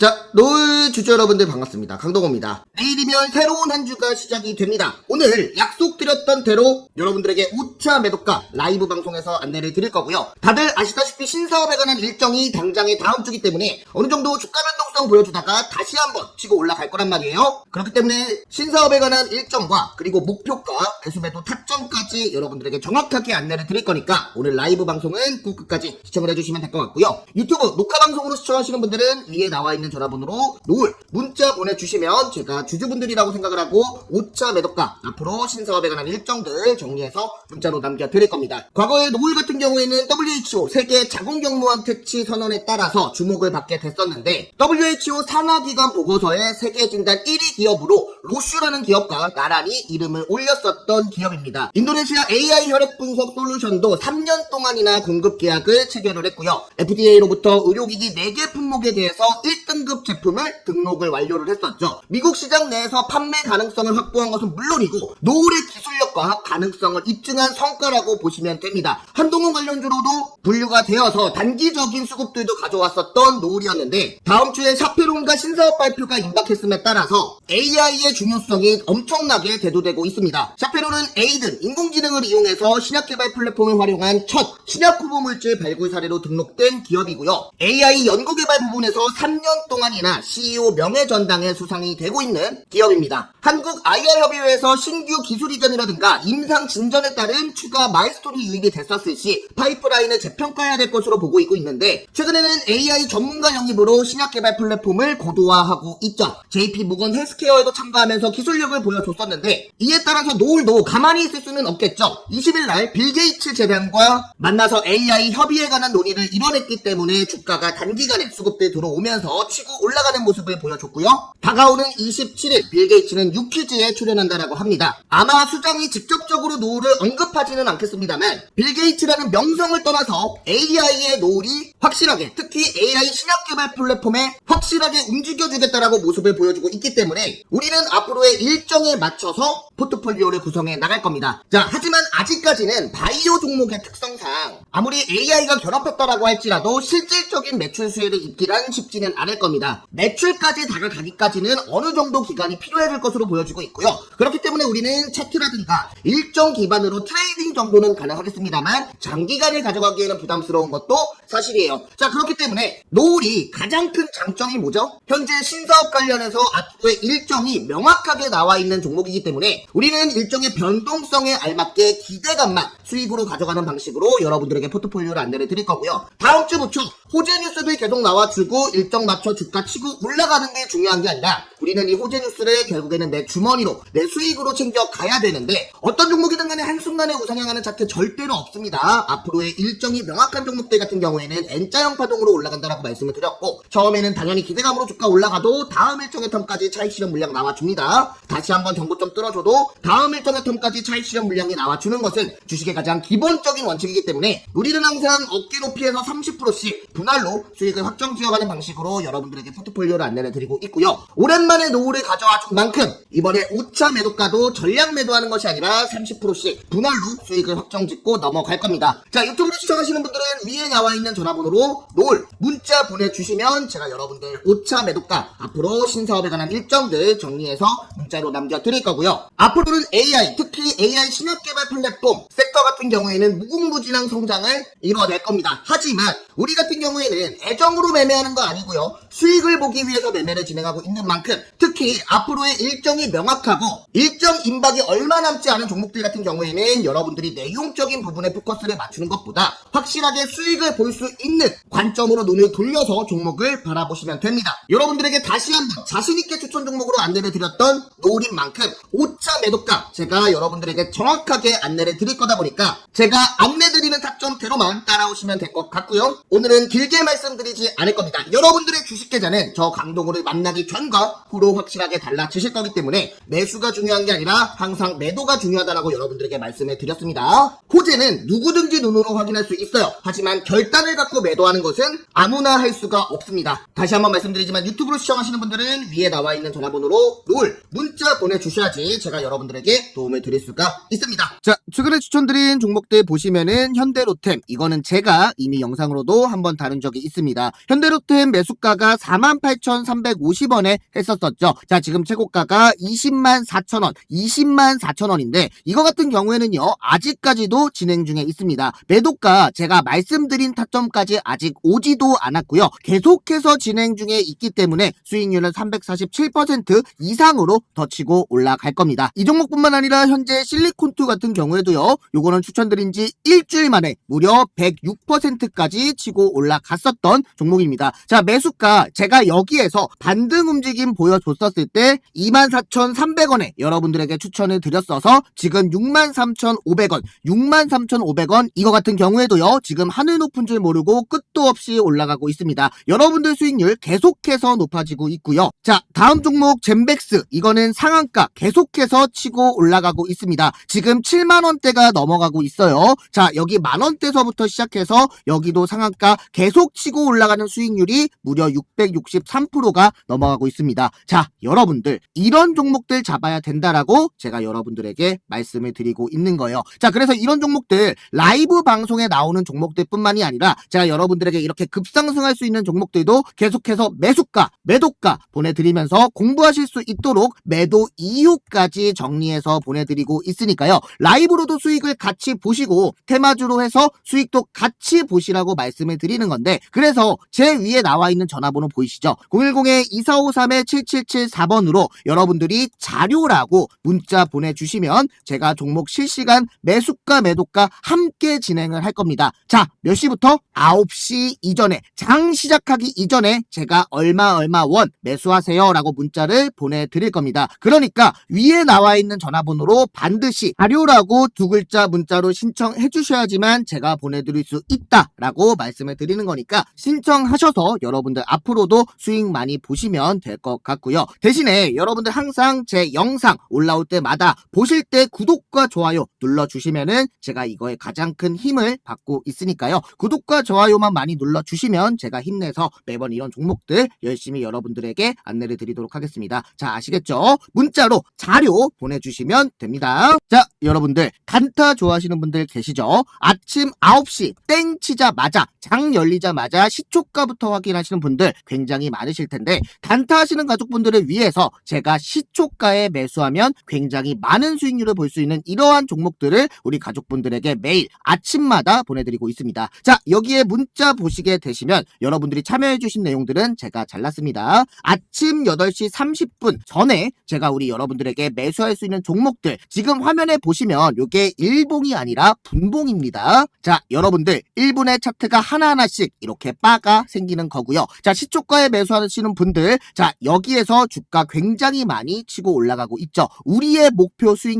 자, 노을 주주 여러분들 반갑습니다. 강동호입니다. 내일이면 새로운 한 주가 시작이 됩니다. 오늘 약속드렸던 대로 여러분들에게 5차 매도가 라이브 방송에서 안내를 드릴 거고요. 다들 아시다시피 신사업에 관한 일정이 당장에 다음 주기 때문에 어느 정도 주가 변동성 보여주다가 다시 한번 치고 올라갈 거란 말이에요. 그렇기 때문에 신사업에 관한 일정과 그리고 목표가 매수 매도 타점까지 여러분들에게 정확하게 안내를 드릴 거니까 오늘 라이브 방송은 꼭 끝까지 시청을 해주시면 될 것 같고요. 유튜브 녹화 방송으로 시청하시는 분들은 위에 나와 있는 전화번호로 노을 문자 보내주시면 제가 주주분들이라고 생각을 하고 5차 매도가 앞으로 신사업에 관한 일정들 정리해서 문자로 남겨드릴 겁니다. 과거에 노을 같은 경우에는 WHO 세계 자궁경무암 퇴치 선언에 따라서 주목을 받게 됐었는데 WHO 산하기관 보고서에 세계 진단 1위 기업으로 로슈라는 기업과 나란히 이름을 올렸었던 기업입니다. 인도네시아 AI 혈액 분석 솔루션도 3년 동안이나 공급 계약을 체결을 했고요. FDA로부터 의료기기 4개 품목에 대해서 1등급 제품을 등록을 완료를 했었죠. 미국 시장 내에서 판매 가능성을 확보한 것은 물론이고 노을의 기술 력과 가능성을 입증한 성과라고 보시면 됩니다. 한동훈 관련주로도 분류가 되어서 단기적인 수급들도 가져왔었던 노을이었는데 다음 주에 샤페론과 신사업 발표가 임박했음에 따라서 AI의 중요성이 엄청나게 대두되고 있습니다. 샤페론은 에이든 인공지능을 이용해서 신약 개발 플랫폼을 활용한 첫 신약 후보 물질 발굴 사례로 등록된 기업이고요. AI 연구 개발 부분에서 3년 동안이나 CEO 명예 전당에 수상이 되고 있는 기업입니다. 한국 IR 협의회에서 신규 기술 이전이라든가 임상 진전에 따른 추가 마일스톤이 유입이 됐었을 시 파이프라인을 재평가해야 될 것으로 보고 있고 있는데 최근에는 AI 전문가 영입으로 신약 개발 플랫폼을 고도화하고 있죠. JP 모건 헬스케어에도 참가하면서 기술력을 보여줬었는데 이에 따라서 노을도 가만히 있을 수는 없겠죠. 20일 날 빌 게이츠 재단과 만나서 AI 협의에 관한 논의를 이뤄냈기 때문에 주가가 단기간에 수급들 들어오면서 치고 올라가는 모습을 보여줬고요. 다가오는 27일 빌 게이츠는 유퀴즈에 출연한다라고 합니다. 아마 수장이 직접적으로 노을을 언급하지는 않겠습니다만 빌 게이츠라는 명성을 떠나서 AI의 노을이 확실하게 특히 AI 신약 개발 플랫폼에 확실하게 움직여주겠다라고 모습을 보여주고 있기 때문에 우리는 앞으로의 일정에 맞춰서 포트폴리오를 구성해 나갈 겁니다. 자, 하지만 아직까지는 바이오 종목의 특성상 아무리 AI가 결합했다라고 할지라도 실질적인 매출 수혜를 입기란 쉽지는 않을 겁니다. 매출까지 다가가기까지는 어느 정도 기간이 필요할 것으로 보여지고 있고요. 그렇기 때문에 우리는 차트라든가 일정 기반으로 트레이딩 정도는 가능하겠습니다만 장기간을 가져가기에는 부담스러운 것도 사실이에요. 자, 그렇기 때문에 노을이 가장 큰 장점이 뭐죠? 현재 신사업 관련해서 앞으로의 일정이 명확하게 나와 있는 종목이기 때문에 우리는 일정의 변동성에 알맞게 기대감만 수익으로 가져가는 방식으로 여러분들에게 포트폴리오를 안내를 드릴 거고요. 다음 주부터 호재 뉴스들 계속 나와주고 일정 맞춰 주가 치고 올라가는 게 중요한 게 아니라 우리는 이 호재 뉴스를 결국에는 내 주머니로 내 수익으로 챙겨 가야 되는데 어떤 종목이든 간에 한순간에 우상향하는 차트 절대로 없습니다. 앞으로의 일정이 명확한 종목들 같은 경우에는 N자형 파동으로 올라간다라고 말씀을 드렸고 처음에는 당연히 기대감으로 주가 올라가도 다음 일정의 텀까지 차익 실현 물량 나와줍니다. 다시 한번 좀 뚫어줘도 다음 일정의 텀까지 차익 실현 물량이 나와주는 것은 주식의 가장 기본적인 원칙이기 때문에 우리는 항상 어깨 높이에서 30%씩 분할로 수익을 확정 지어가는 방식으로 여러분들에게 포트폴리오를 안내를 드리고 있고요. 오랜만에 노후를 가져와 준 만큼 이번에 5차 매도가도 전량 매도하는 것이 아니라 30%씩 분할로 수익을 확정 짓고 넘어갈 겁니다. 자 유튜브로 시청하시는 분들은 위에 나와 있는 전화번호로 노을 문자 보내주시면 제가 여러분들 5차 매도가 앞으로 신사업에 관한 일정들 정리해서 문자로 남겨드릴 거고요. 앞으로는 AI 특히 AI 신약 개발 플랫폼 섹터 같은 경우에는 무궁무진한 성장을 이뤄낼 겁니다. 하지만 우리 같은 경우에는 애정으로 매매하는 거 아니고요. 수익을 보기 위해서 매매를 진행하고 있는 만큼 특히 앞으로의 일정이 명확하고 일정 임박이 얼마 남지 않은 종목들 같은 경우에는 여러분들이 내용적인 부분에 포커스를 맞추는 것보다 확실하게 수익을 볼 수 있는 관점으로 눈을 돌려서 종목을 바라보시면 됩니다. 여러분들에게 다시 한번 자신있게 추천 종목으로 안내를 드렸던 노을인 만큼 5차 매도가 제가 여러분들에게 정확하게 안내를 드릴 거다 보니까 제가 안내드리는 타점대로만 따라오시면 될 것 같고요. 오늘은 길게 말씀드리지 않을 겁니다. 여러분들의 주식 계좌는 저 강동호를 만나기 전과 후로 확실하게 달라지실 거기 때문에 매수가 중요한 게 아니라 항상 매도가 중요하다라고 여러분들에게 말씀을 드렸습니다. 호재는 누구든지 눈으로 확인할 수 있어요. 하지만 결단을 갖고 매도하는 것은 아무나 할 수가 없습니다. 다시 한번 말씀드리지만 유튜브로 시청하시는 분들은 위에 나와 있는 전화번호로 롤 문자 보내주셔야지 제가 여러분들에게 도움을 드릴 수가 있습니다. 자, 최근에 추천드린 종목들 보시면은 현대로템 이거는 제가 이미 영상으로도 한번 다룬 적이 있습니다. 현대로템 매수가가 48,350원에 했었었죠. 자, 지금 최고가가 20만 4천 원, 20만 4천 원인 데 이거 같은 경우에는요, 아직까지도 진행 중에 있습니다. 매도가 제가 말씀드린 타점까지 아직 오지도 않았고요. 계속해서 진행 중에 있기 때문에 수익률은 347% 이상으로 더 치고 올라갈 겁니다. 이 종목뿐만 아니라 현재 실리콘투 같은 경우에도요, 요거는 추천드린 지 일주일 만에 무려 106%까지 치고 올라갔었던 종목입니다. 자, 매수가 제가 여기에서 반등 움직임 보여줬었을 때 24,300원에 여러분들에게 추천을 드렸어서 지금 63,500원, 63,500원 이거 같은 경우에도요, 지금 하늘 높은 줄 모르고 끝도 없이 올라가고 있습니다. 여러분들 수익률 계속해서 높아지고 있고요. 자, 다음 종목 젠백스 이거는 상한가 계속해서 치고 올라가고 있습니다. 지금 7만 원대가 넘어가고 있어요. 자, 여기 만 원대서부터 시작해서 여기도 상한가 계속 치고 올라가는 수익률이 무려 663%가 넘어가고 있습니다. 자, 여러분들 이런 종목들 잡아야 된다라고 제가 여러분들에게 말씀을 드리고 있는 거예요. 자, 그래서 이런 종목들 라이브 방송에 나오는 종목들뿐만이 아니라 제가 여러분들에게 이렇게 급상승할 수 있는 종목들도 계속해서 매수가, 매도가 보내드리면서 공부하실 수 있도록 매도 이유까지 정리해서 보내드리고 있으니까요. 라이브로도 수익을 같이 보시고 테마주로 해서 수익도 같이 보시라고 말씀을 드리는 건데 그래서 제 위에 나와 있는 전화번호 보이시죠? 010-2453-7774번으로 여러분들이 자료라고 문자 보내주시면 제가 종목 실시간 매수가 매도가 함께 진행을 할 겁니다. 자, 몇 시부터? 9시 이전에 장 시작하기 이전에 제가 얼마 얼마 원 매수하세요 라고 문자를 보내드릴 겁니다. 그러니까 위에 나와 있는 전화번호로 반드시 자료라고 두 글자 문자로 신청해 주셔야지만 제가 보내드릴 수 있다라고 말씀을 드리는 거니까 신청하셔서 여러분들 앞으로도 수익 많이 보시면 될 것 같고요. 대신에 여러분들 항상 제 영상 올라올 때마다 보실 때 구독과 좋아요 눌러주시면은 제가 이거에 가장 큰 힘을 받고 있으니까요. 구독과 좋아요만 많이 눌러주시면 제가 힘내서 매번 이런 종목들 열심히 여러분들에게 안내를 드리도록 하겠습니다. 자, 아시겠죠? 문자로 자료 보내주시면 됩니다. 자, 여러분들 단타 좋아하시는 분들 계시죠? 아침 9시 땡 치자마자 장 열리자마자 시초가부터 확인하시는 분들 굉장히 많으실 텐데 단타 하시는 가족분들을 위해서 제가 시초가에 매수하면 굉장히 많은 수익 률을 볼 수 있는 이러한 종목들을 우리 가족분들에게 매일 아침마다 보내드리고 있습니다. 자, 여기에 문자 보시게 되시면 여러분들이 참여해주신 내용들은 제가 잘랐습니다. 아침 8시 30분 전에 제가 우리 여러분들에게 매수할 수 있는 종목들 지금 화면에 보시면 이게 일봉이 아니라 분봉입니다. 자, 여러분들 1분의 차트가 하나하나씩 이렇게 바가 생기는 거고요. 자, 시초가에 매수하시는 분들 자, 여기에서 주가 굉장히 많이 치고 올라가고 있죠. 우리의 목표 수익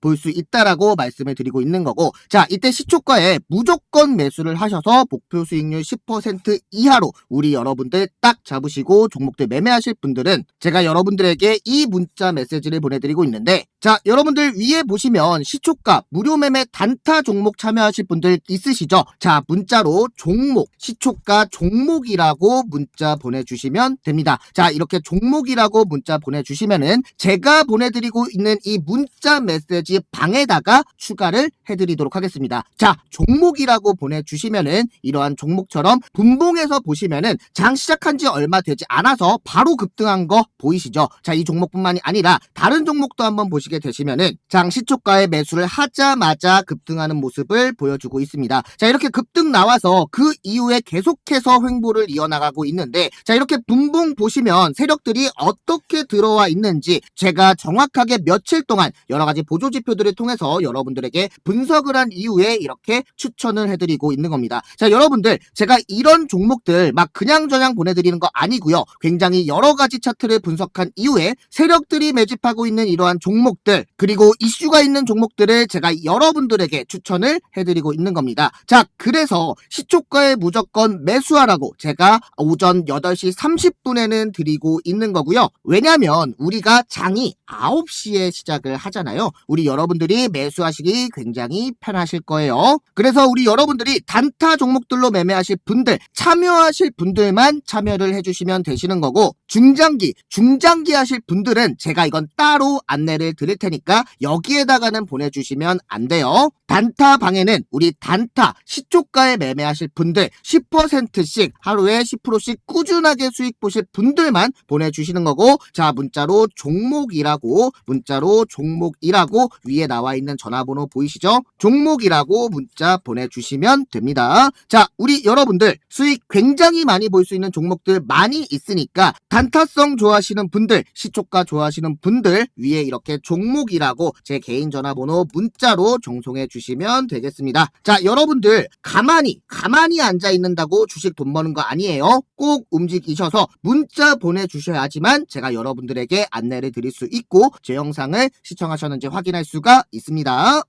볼 수 있다라고 말씀을 드리고 있는 거고, 자, 이때 시초가에 무조건 매수를 하셔서 목표 수익률 10% 이하로 우리 여러분들 딱 잡으시고 종목들 매매하실 분들은 제가 여러분들에게 이 문자 메시지를 보내드리고 있는데, 자, 여러분들 위에 보시면 시초가 무료 매매 단타 종목 참여하실 분들 있으시죠? 자, 문자로 종목, 시초가 종목이라고 문자 보내주시면 됩니다. 자, 이렇게 종목이라고 문자 보내주시면은 제가 보내드리고 있는 이 문자 메시지 방에다가 추가를 해드리도록 하겠습니다. 자, 종목이라고 보내주시면은 이러한 종목처럼 분봉에서 보시면은 장 시작한 지 얼마 되지 않아서 바로 급등한 거 보이시죠? 자, 이 종목뿐만이 아니라 다른 종목도 한번 보시게 되시면은 장 시초가의 매수를 하자마자 급등하는 모습을 보여주고 있습니다. 자, 이렇게 급등 나와서 그 이후에 계속해서 횡보를 이어나가고 있는데 자, 이렇게 분봉 보시면 세력들이 어떻게 들어와 있는지 제가 정확하게 며칠 동안 여러 가지 보조 지표들을 통해서 여러분들에게 분석을 한 이후에 이렇게 추천을 해드리고 있는 겁니다. 자, 여러분들 제가 이런 종목들 막 그냥저냥 보내드리는 거 아니고요. 굉장히 여러 가지 차트를 분석한 이후에 세력들이 매집하고 있는 이러한 종목들 그리고 이슈가 있는 종목들을 제가 여러분들에게 추천을 해드리고 있는 겁니다. 자, 그래서 시초가에 무조건 매수하라고 제가 오전 8시 30분에는 드리고 있는 거고요. 왜냐면 우리가 장이 9시에 시작을 하잖아요. 우리 여러분들이 매수하시기 굉장히 편하실 거예요. 그래서 우리 여러분들이 단타 종목들로 매매하실 분들, 참여하실 분들만 참여를 해주시면 되시는 거고, 중장기, 중장기 하실 분들은 제가 이건 따로 안내를 드릴 테니까 여기에다가는 보내주시면 안 돼요. 단타 방에는 우리 단타 시초가에 매매하실 분들 10%씩 하루에 10%씩 꾸준하게 수익 보실 분들만 보내주시는 거고 자 문자로 종목이라고 문자로 종목이라고 위에 나와 있는 전화번호 보이시죠? 종목이라고 문자 보내주시면 됩니다. 자 우리 여러분들 수익 굉장히 많이 볼 수 있는 종목들 많이 있으니까 단타성 좋아하시는 분들 시초가 좋아하시는 분들 위에 이렇게 종목이라고 제 개인 전화번호 문자로 정송해 주시면 되겠습니다. 자, 여러분들 가만히 가만히 앉아 있는다고 주식 돈 버는 거 아니에요. 꼭 움직이셔서 문자 보내 주셔야지만 제가 여러분들에게 안내를 드릴 수 있고 제 영상을 시청하셨는지 확인할 수가 있습니다.